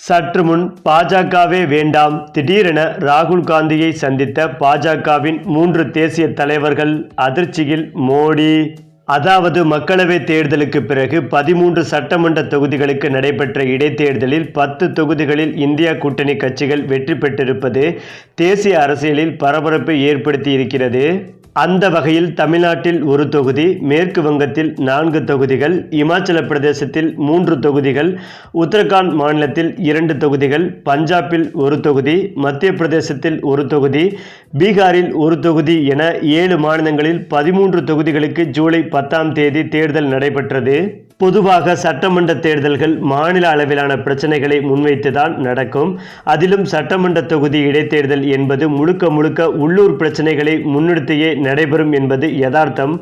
சற்று முன் பாஜகவே வேண்டாம் திடீரென ராகுல் காந்தியை சந்தித்த பாஜகவின் மூன்று தேசிய தலைவர்கள் அதிர்ச்சியில் மோடி. அதாவது மக்களவைத் தேர்தலுக்கு பிறகு பதிமூன்று சட்டமன்ற தொகுதிகளுக்கு நடைபெற்ற இடைத்தேர்தலில் பத்து தொகுதிகளில் இந்தியா கூட்டணி கட்சிகள் வெற்றி பெற்றிருப்பது தேசிய அரசியலில் பரபரப்பை ஏற்படுத்தி இருக்கிறது. அந்த வகையில் தமிழ்நாட்டில் ஒரு தொகுதி மேற்கு வங்கத்தில் நான்கு தொகுதிகள் இமாச்சல பிரதேசத்தில் மூன்று தொகுதிகள் உத்தரகாண்ட் மாநிலத்தில் இரண்டு தொகுதிகள் பஞ்சாபில் ஒரு தொகுதி மத்திய பிரதேசத்தில் ஒரு தொகுதி பீகாரில் ஒரு தொகுதி என ஏழு மாநிலங்களில் பதிமூன்று தொகுதிகளுக்கு ஜூலை பத்தாம் தேதி தேர்தல் நடைபெற்றது. பொதுவாக சட்டமன்ற தேர்தல்கள் மாநில அளவிலான பிரச்சனைகளை முன்வைத்துதான் நடக்கும். அதிலும் சட்டமன்ற தொகுதி இடைத்தேர்தல் என்பது முழுக்க முழுக்க உள்ளூர் பிரச்சனைகளை முன்னிறுத்தியே நடைபெறும் என்பது யதார்த்தம்.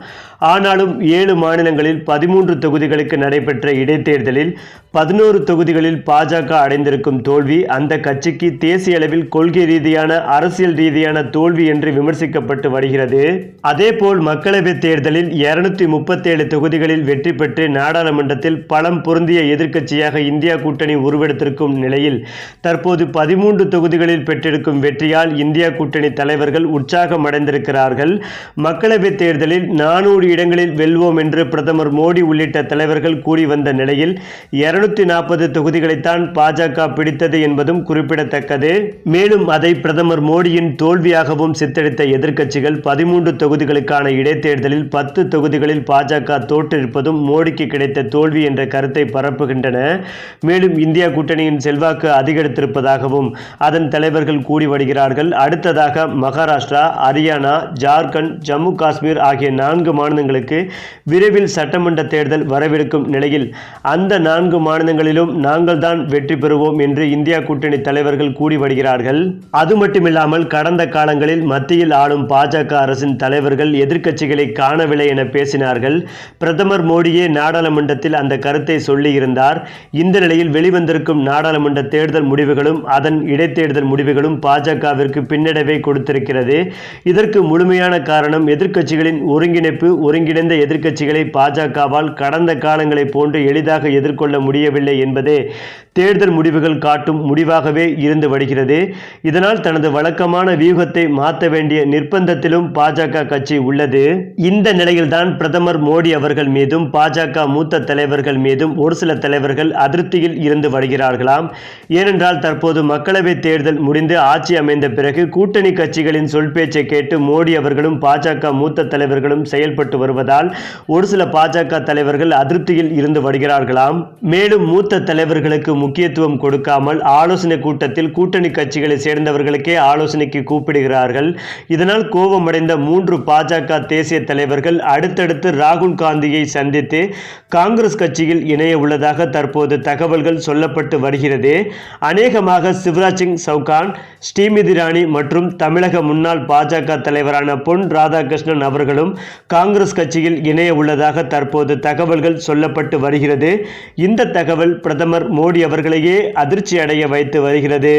ஆனாலும் ஏழு மாநிலங்களில் பதிமூன்று தொகுதிகளுக்கு நடைபெற்ற இடைத்தேர்தலில் பதினோரு தொகுதிகளில் பாஜக அடைந்திருக்கும் தோல்வி அந்த கட்சிக்கு தேசிய அளவில் கொள்கை ரீதியான அரசியல் ரீதியான தோல்வி என்று விமர்சிக்கப்பட்டு வருகிறது. அதேபோல் மக்களவைத் தேர்தலில் இருநூத்தி முப்பத்தேழு தொகுதிகளில் வெற்றி பெற்று நாடாளுமன்றத்தில் பலம் பொருந்திய எதிர்க்கட்சியாக இந்தியா கூட்டணி உருவெடுத்திருக்கும் நிலையில் தற்போது பதிமூன்று தொகுதிகளில் பெற்றிருக்கும் வெற்றியால் இந்தியா கூட்டணி தலைவர்கள் உற்சாகம் அடைந்திருக்கிறார்கள் மக்களவைத் தேர்தலில் நானூறு இடங்களில் வெல்வோம் என்று பிரதமர் மோடி உள்ளிட்ட தலைவர்கள் கூறி வந்த நிலையில் இருநூத்தி நாற்பது தொகுதிகளைத்தான் பாஜக பிடித்தது என்பதும் குறிப்பிடத்தக்கது. மேலும் அதை பிரதமர் மோடியின் தோல்வியாகவும் சித்தரித்த எதிர்க்கட்சிகள் பதிமூன்று தொகுதிகளுக்கான இடைத்தேர்தலில் பத்து தொகுதிகளில் பாஜக தோற்றிருப்பதும் மோடிக்கு கிடைத்த தோல்வி என்ற கருத்தை பரப்புகின்றன. மேலும் இந்தியா கூட்டணியின் செல்வாக்கு அதிகரித்திருப்பதாகவும் அதன் தலைவர்கள் கூடி வருகிறார்கள். அடுத்ததாக மகாராஷ்டிரா ஹரியானா ஜார்க்கண்ட் ஜம்மு காஷ்மீர் ஆகிய நான்கு மாநிலங்களுக்கு விரைவில் சட்டமன்ற தேர்தல் வரவிருக்கும் நிலையில் அந்த நான்கு மாநிலங்களிலும் நாங்கள் தான் வெற்றி பெறுவோம் என்று இந்தியா கூட்டணி தலைவர்கள் கூடி வருகிறார்கள். அது மட்டுமில்லாமல் கடந்த காலங்களில் மத்தியில் ஆளும் பாஜக அரசின் தலைவர்கள் எதிர்க்கட்சிகளை காணவில்லை என பேசினார்கள். பிரதமர் மோடியே நாடாளுமன்றத்தில் அந்த கருத்தை சொல்லியிருந்தார். இந்த நிலையில் வெளிவந்திருக்கும் நாடாளுமன்ற தேர்தல் முடிவுகளும் அதன் இடைத்தேர்தல் முடிவுகளும் பாஜகவிற்கு பின்னடைவை கொடுத்திருக்கிறது. இதற்கு முழுமையான காரணம் எதிர்க்கட்சிகளின் ஒருங்கிணைப்பு ஒருங்கிணைந்த எதிர்க்கட்சிகளை பாஜகவால் கடந்த காலங்களைப் போன்று எளிதாக எதிர்கொள்ள முடியவில்லை என்பதே தேர்தல் முடிவுகள் காட்டும் முடிவாகவே இருந்து வருகிறது. இதனால் தனது வழக்கமான வியூகத்தை மாற்ற வேண்டிய நிர்பந்தத்திலும் பாஜக கட்சி உள்ளது. இந்த நிலையில்தான் பிரதமர் மோடி அவர்கள் மீதும் பாஜக மூத்த தலைவர்கள் மீதும் ஒரு சில தலைவர்கள் அதிருப்தியில் இருந்து வருகிறார்களாம். ஏனென்றால் தற்போது மக்களவைத் தேர்தல் முடிந்து ஆட்சி அமைந்த பிறகு கூட்டணி கட்சிகளின் சொல் பேச்சை கேட்டு மோடி அவர்களும் பாஜக மூத்த தலைவர்களும் செயல்பட்டு வருவதால் ஒரு சில பாஜக தலைவர்கள் அதிருப்தியில் இருந்து வருகிறார்களாம். மேலும் மூத்த தலைவர்களுக்கு முக்கியத்துவம் கொடுக்காமல் ஆலோசனை கூட்டத்தில் கூட்டணி கட்சிகளை சேர்ந்தவர்களுக்கே ஆலோசனைக்கு கூப்பிடுகிறார்கள். இதனால் கோபமடைந்த மூன்று பாஜக தேசிய தலைவர்கள் அடுத்தடுத்து ராகுல் காந்தியை சந்தித்து காங்கிரஸ் கட்சியில் இணைய உள்ளதாக தற்போது தகவல்கள் சொல்லப்பட்டு வருகிறது. அநேகமாக சிவராஜ் சிங் சவுகான் ஸ்ரீமதி ராணி மற்றும் தமிழக முன்னாள் பாஜக தலைவரான பொன் ராதாகிருஷ்ணன் அவர்களும் காங்கிரஸ் காங்கிரஸ் கட்சியில் இணைய உள்ளதாக தற்போது தகவல்கள் சொல்லப்பட்டு வருகிறது. இந்த தகவல் பிரதமர் மோடி அவர்களையே அதிர்ச்சி அடைய வைத்து வருகிறது.